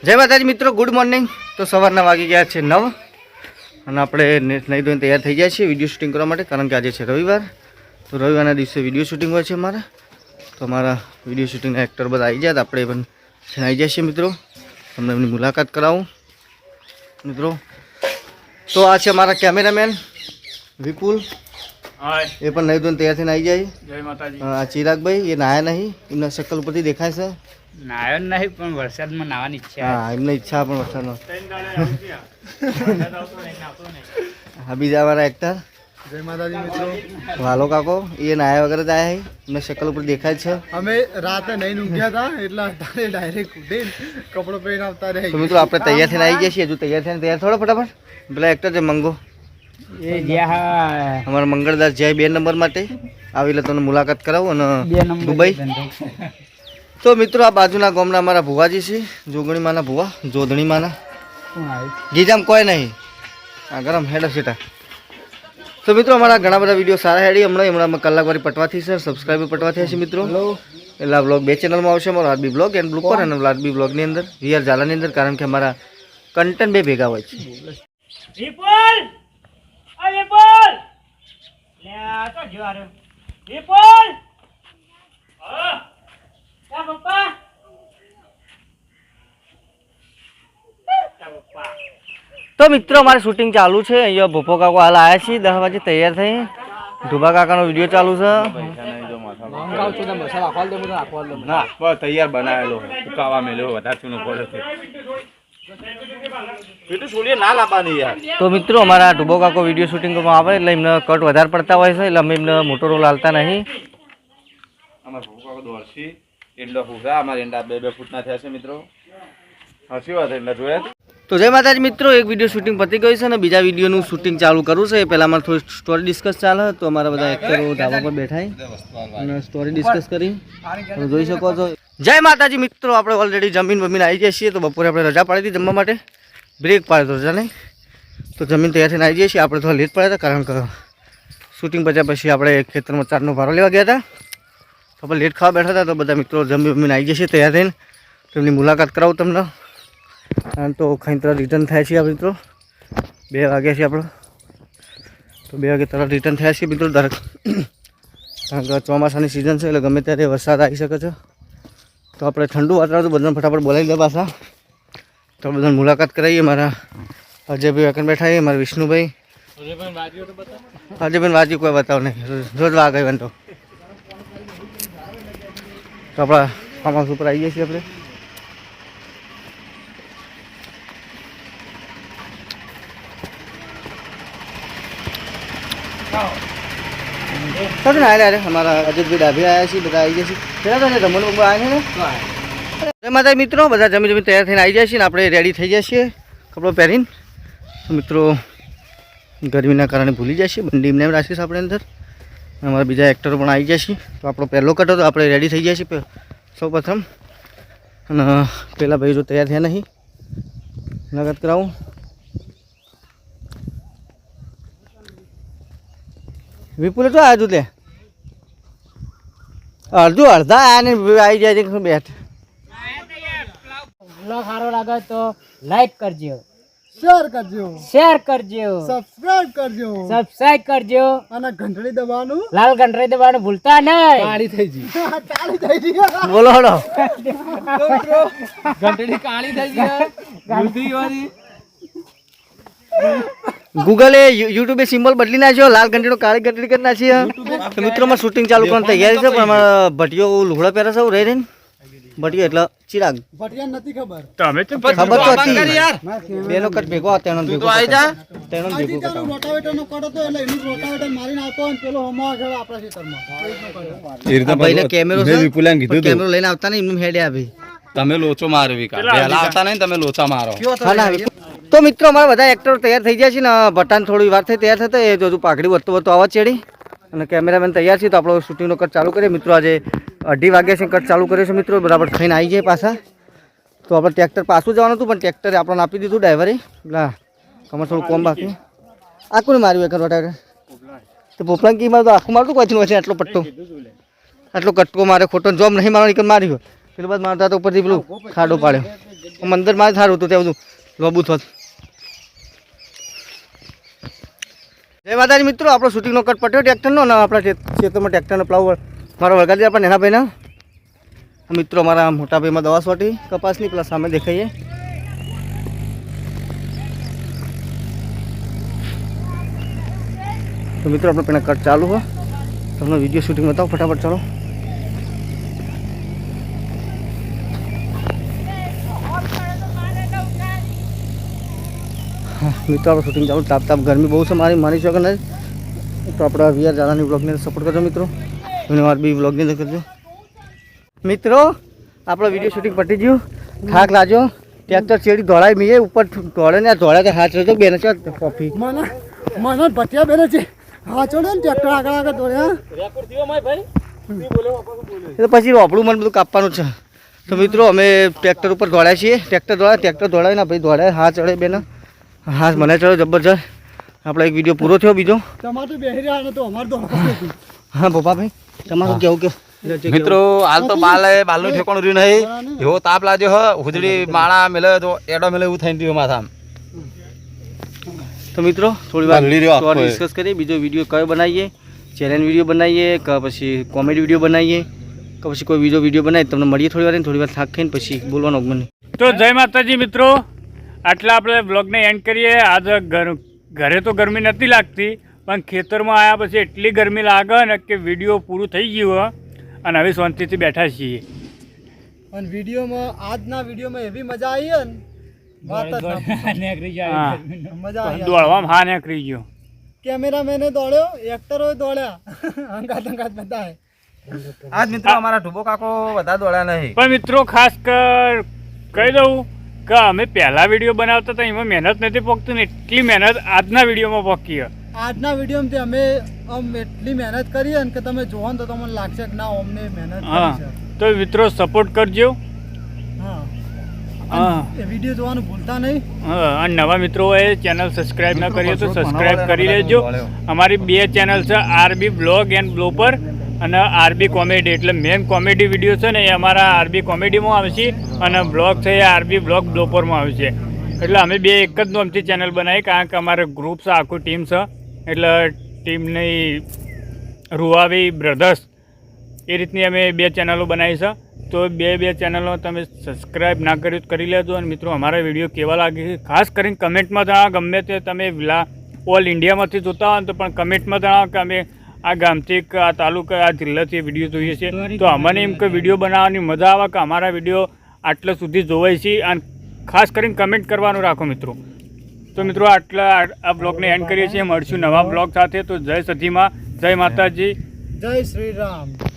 જય માતાજી મિત્રો ગુડ મોર્નિંગ તો સવારના વાગી ગયા છે નવ અને આપણે નહીં ધોઈને તૈયાર થઈ ગયા છીએ વીડિયો શૂટિંગ કરવા માટે, કારણ કે આજે છે રવિવાર. તો રવિવારના દિવસે વીડિયો શૂટિંગ હોય છે અમારા. તો અમારા વીડિયો શૂટિંગના એક્ટર બધા આવી જાય આપણે પણ છે આવી જાય છીએ મિત્રો. તમને એમની મુલાકાત કરાવું. મિત્રો, તો આ છે અમારા કેમેરામેન વિપુલ. એ પણ નહીં તો તૈયાર થઈને આવી જાય જય માતાજી. આ ચિરાગભાઈ એ નાયા નહીં. એમના શકલ ઉપરથી દેખાય છે. નાયો નહીં પણ વરસાદમાં નાવાની ઈચ્છા હા એમને ઈચ્છા પણ વરસાદનો હા બીજા મારા એક્ટર જય માતાજી મિત્રો. વાલો કાકો એ નાયા વગર જ આયા છે. એમને શકલ ઉપર દેખાય છે. અમે રાતે નહીં ઊંઘ્યા હતા એટલે અત્યારે ડાયરેક્ટ ઉઠીને કપડો પહેરીને આવતા રહી મિત્રો આપણે તૈયાર થઈને આવી જઈએ છીએ. હજુ તૈયાર થઈને તૈયાર થોડો ફટાફટ? પેલા એક્ટર છે મંગો. એ જ્યાં અમારા મંગળદાસ જય બે નંબર માટે આવી એટલે તમને મુલાકાત કરાવું અને દુબઈ. તો મિત્રો આ બાજુના ગામના અમારા ભુવાજી છે જોગણી માના ભુવા જોધણી માના ગીજામ કોઈ નહીં. આ ગરમ હેડ સીટા તો મિત્રો અમારા ઘણા બધા વીડિયો સારા હેડી. હમણાં હમણાં કલાક વાળી પટવાથી છે સબસ્ક્રાઈબ પટવા થયા છે મિત્રો. એટલે આ બ્લોગ બે ચેનલમાં આવશે અમારો R B blog and blooper અને આરબી બ્લોગની અંદર વીઆર ઝાલાની અંદર કારણ કે અમારા કન્ટેન્ટ બે ભેગા હોય છે. વિપુલ વિપુલ! લે આ તો જો આરો વિપુલ! હા? તા પપ્પા. તો મિત્રો અમારે શૂટિંગ ચાલુ છે. અહીંયા ભોપો કાકો હાલ આવ્યા છીએ દસ વાગે તૈયાર થઈ. ધુબા કાકાનો વીડિયો ચાલુ છે. તૈયાર બનાવેલો. ઉકાવા મેલ્યો વધારે ચૂનો પડે તો મિત્રો અમારા ડુબો કાકો વીડિયો શૂટિંગમાં આવે એટલે એમને કટ વધારે પડતા હોય છે એટલે અમે એમને મોટો રોલ હાલતા નહીં. અમારે ભૂકા દોડશી એંડા ફૂગા અમારે એંડા બે બે ફૂટના થયા છે મિત્રો. હસી વાત જોયા તો જય માતાજી મિત્રો એક વીડિયો શૂટિંગ પતી ગયું છે અને બીજા વિડીયોનું શૂટિંગ ચાલુ કરવું છે. એ પહેલાં અમારે થોડી સ્ટોરી ડિસ્કસ ચાલે તો અમારા બધા એક્ટરો ધાબા પર બેઠા અને સ્ટોરી ડિસ્કસ કરી. તમે જોઈ શકો છો. જય માતાજી મિત્રો આપણે ઓલરેડી જમીન બમીન આવી ગયા છીએ તો બપોરે આપણે રજા પાડી હતી જમવા માટે. બ્રેક પાડે તો રજા નહીં. તો જમીન તૈયાર થઈને આવી જઈએ છીએ. આપણે થોડા લેટ પડ્યા હતા કારણ કે શૂટિંગ પત્યા પછી આપણે ખેતરમાં ચારનો ભારો લેવા ગયા હતા. તો આપણે લેટ ખાવા બેઠા હતા તો બધા મિત્રો જમી બમીને આવી જશે તૈયાર થઈને. તેમની મુલાકાત કરાવું તમને. કારણ તો ખાઈને તરત રિટર્ન થાય છે આપણે મિત્રો. બે વાગ્યા છે આપણે. તો બે વાગે તરત રિટર્ન થયા છીએ મિત્રો દરેક કારણ કે ચોમાસાની સિઝન છે એટલે ગમે ત્યારે વરસાદ આવી શકે છે. તો આપણે ઠંડુ વાતાવરણ તો બધાને ફટાફટ બોલાવી દે પાછા. તો બધાને મુલાકાત કરાવીએ મારા અજયભાઈ વાકન બેઠા છે, મારા વિષ્ણુભાઈ. અજયભાઈ વાજી કોઈ બતાવ નહીં. રોજ વાગ આવ્યો તો. તો આપણા ફાર્મ હાઉસ ઉપર આવીએ છીએ આપણે. ચાલો ને આરે આરે અમારા અજિતભાઈ ડાભી આવ્યા છે, બધા આવી જશે પેલા તો રમણ બમ્બો આવ્યા છે ને? જય માતા મિત્રો, બધા જમી જમી તૈયાર થઈને આવી જાય છે ને આપણે રેડી થઈ જાય છીએ કપડો પહેરીને. મિત્રો, ગરમીના કારણે ભૂલી જાય છે. બંડી એમને એમ રાખીશ આપણે અંદર. અમારા બીજા એક્ટરો પણ આવી છે. તો આપણો પહેલો કટ હતો આપણે રેડી થઈ જાય છીએ સૌ પ્રથમ અને પહેલાં ભાઈ જો તૈયાર થયા નહીં. મુલાકાત કરાવું. વિપુલે તો આવ્યું તે અડધું અડધા આયા ને આવી જાય છે બેઠ? સારો લાગે તો લાઈક કરજો. શેર કરજો. શેર કરજો. સબસ્ક્રાઇબ કરજો. સબસ્ક્રાઇબ કરજો. અને ઘંટડી દબાવવાનું? લાલ ઘંટડી દબાવવાનું ભૂલતા નહીં. કાળી થઈ ગઈ. કાળી થઈ ગઈ. બોલો હડો ગૂગલે યુટ્યુબે સિમ્બોલ બદલી નાખ્યો. લાલ ઘંટીનો કાળી ઘંટડી કરી નાખી મિત્રો મિત્રોમાં શૂટિંગ ચાલુ કરવાની તૈયારી છે પણ અમારા ભટીઓ લુગડા પહેરે છે રહી રહીને ભટીઓ એટલે ચિરાગ. ભટિયા નથી ખબર. તમે તો ખબર તો હતી. બેનો કટ ભેગો હતો તેનો ભેગો તેનો ભેગો કટાવો રોટાવેટર નો કડો તો એટલે એની રોટાવેટર મારીને આવતો અને પેલો હોમો આવે આપણા ખેતરમાં. એ રીતે ભાઈને કેમેરો છે વિપુલાન કીધું કેમેરો લઈને આવતા નહીં એમને હેડે આવી. તમે લોચો મારો વિકા પહેલા આવતા નહીં તમે લોચા મારો. તો મિત્રો અમારા બધા એક્ટરો તૈયાર થઈ ગયા છે ને ભટાન થોડી વાર થઈ તૈયાર થતા એ જો પાઘડી વધતો વધતો આવા ચડી. અને કેમેરામેન તૈયાર છે તો આપણો શૂટિંગનો કટ ચાલુ કરીએ. મિત્રો આજે અઢી વાગ્યા છે કટ ચાલુ કર્યો છે મિત્રો, બરાબર ખાઈને આવી જાય પાછા. તો આપણે ટ્રેક્ટર પાછું જવાનું હતું, પણ ટ્રેક્ટરે આપણને આપી દીધું ડ્રાઈવરે. ના કમર થોડું કોમ બાકી. આ કોને માર્યું એક વટાવે તો પોપલા કી મારું તો આખું મારતું કોઈ નથી આટલો પટ્ટો. આટલો કટકો મારે ખોટો જોબ નહીં મારવાનો એક માર્યો? પેલું બાદ મારતા તો ઉપરથી પેલું ખાડો પાડ્યો. મંદર મારે સારું હતું ત્યાં બધું લોબુ થોત. જય માતાજી મિત્રો, આપણો શૂટિંગનો કટ પટ્યો ટ્રેક્ટરનો અને આપણા ખેત- ખેતરમાં ટ્રેક્ટરનો પ્લાવ મારો વળગાડી આપણે નેના ભાઈના મિત્રો મારા મોટા ભાઈમાં દવા સોટી કપાસની પેલા સામે દેખાઈએ. તો મિત્રો આપણે પેલા કટ ચાલુ હોય તમને વીડિયો શૂટિંગ બતાવો ફટાફટ ચાલો. હા, મિત્રો આપણે શૂટિંગ ચાલુ. તાપ તાપ ગરમી બહુ છે મારી માની શકો નહીં? તો આપણા વીઆર જાલાની બ્લોગને સપોર્ટ કરજો મિત્રો. અને વાર બી બ્લોગની અંદર કરજો. મિત્રો આપણો વીડિયો શૂટિંગ પટી ગયું. થાક લાગ્યો. ટ્રેક્ટર ચેડી દોડાય મીએ ઉપર દોડે ને દોડે તો હાથ રહેતો બેને છે કોફી મને મને ભટિયા બેને છે. હા ચડે ને ટ્રેક્ટર આગળ આગળ દોડ્યા. પછી રોપડું મને બધું કાપવાનું છે. તો મિત્રો અમે ટ્રેક્ટર ઉપર દોડ્યા છીએ. ટ્રેક્ટર દોડાય ટ્રેક્ટર દોડાય ને ભાઈ દોડાય. હા ચડે બેને. હા મને ચડે જબરજસ્ત. આપણે એક વીડિયો પૂરો થયો બીજો. તમારે તો રહ્યા તો અમારે. હા પપ્પાભાઈ તમારું કેવું કે? મિત્રો હાલ તો બાલ બાલનું ઠેકાણું રહ્યું નહીં. એવો તાપ લાગ્યો હ. હુજડી માળા મેલે તો એડો મેલે એવું થઈ રહ્યું માથા તો મિત્રો થોડી વાર. ડિસ્કસ કરીએ. બીજો વીડિયો કયો બનાવીએ? ચેલેન્જ વીડિયો બનાવીએ કે પછી કોમેડી વીડિયો બનાવીએ? કે પછી કોઈ બીજો વીડિયો બનાવીએ? તમને મળીએ થોડી વાર ને થોડી વાર થાક ખાઈને પછી બોલવાનો મને. તો જય માતાજી મિત્રો. આટલા આપણે બ્લોગને એન્ડ કરીએ. આજે ઘરે તો ગરમી નથી લાગતી. પણ ખેતરમાં આવ્યા પછી એટલી ગરમી લાગે ને કે વીડિયો પૂરું થઈ ગયું હે. અને હવે શાંતિથી બેઠા છીએ. અને વિડીયોમાં આજના વિડીયોમાં એવી મજા આવી ને? દોડવામાં હા નીકળી ગયો. કેમેરામેને દોડ્યો એક્ટરો દોડ્યા. અંગાત અંગાત બધા આજ મિત્રો અમારા ઢુબો કાકો બધા દોડ્યા નહીં. પણ મિત્રો ખાસ કર કહી દઉં કે અમે પહેલા વીડિયો બનાવતા હતા એમાં મહેનત નથી પોકતી ને એટલી મહેનત આજના વિડીયોમાં પોકી છે આજના વિડીયોમાંથી અમે આમ એટલી મહેનત કરી અને કે તમે જોવો તો તમને લાગશે કે ના અમને મહેનત હા. તો મિત્રો સપોર્ટ કરજો. વીડિયો જોવાનું ભૂલતા નહીં. હા અને નવા મિત્રોએ ચેનલ સબસ્ક્રાઇબ ન કરી તો સબસ્ક્રાઇબ કરી લેજો. અમારી બે ચેનલ છે આરબી બ્લોગ એન્ડ બ્લોપર અને આરબી કોમેડી એટલે મેન કોમેડી વીડિયો છે ને એ અમારા આરબી કોમેડીમાં આવશે અને બ્લોગ છે એ આરબી બ્લોગ બ્લોપરમાં આવશે. એટલે અમે બે એક જ નામથી ચેનલ બનાવી કારણ કે અમારે ગ્રુપ છે આખું ટીમ છે. એટલે ટીમની રૂવાવી બ્રધર્સ એ રીતની અમે બે ચેનલો બનાવી છે. તો બે બે ચેનલો તમે સબસ્ક્રાઈબ ના કર્યું કરી લેજો. અને મિત્રો અમારા વીડિયો કેવા લાગે છે? ખાસ કરીને કમેન્ટમાં જણાવો. ગમે તે તમે વિલા ઓલ ઇન્ડિયામાંથી જોતા હોય તો પણ કમેન્ટમાં જણાવો કે અમે આ ગામથી કે આ તાલુકા આ જિલ્લાથી વીડિયો જોઈએ છીએ તો અમને એમ કે વીડિયો બનાવવાની મજા આવે કે અમારા વીડિયો આટલા સુધી જોવાય છે? અને ખાસ કરીને કમેન્ટ કરવાનું રાખો મિત્રો. તો મિત્રો આટલા આ બ્લોગને એન્ડ કરીએ છીએ. મળશું નવા બ્લોગ સાથે. તો જય સધીમાં જય માતાજી. જય શ્રી રામ.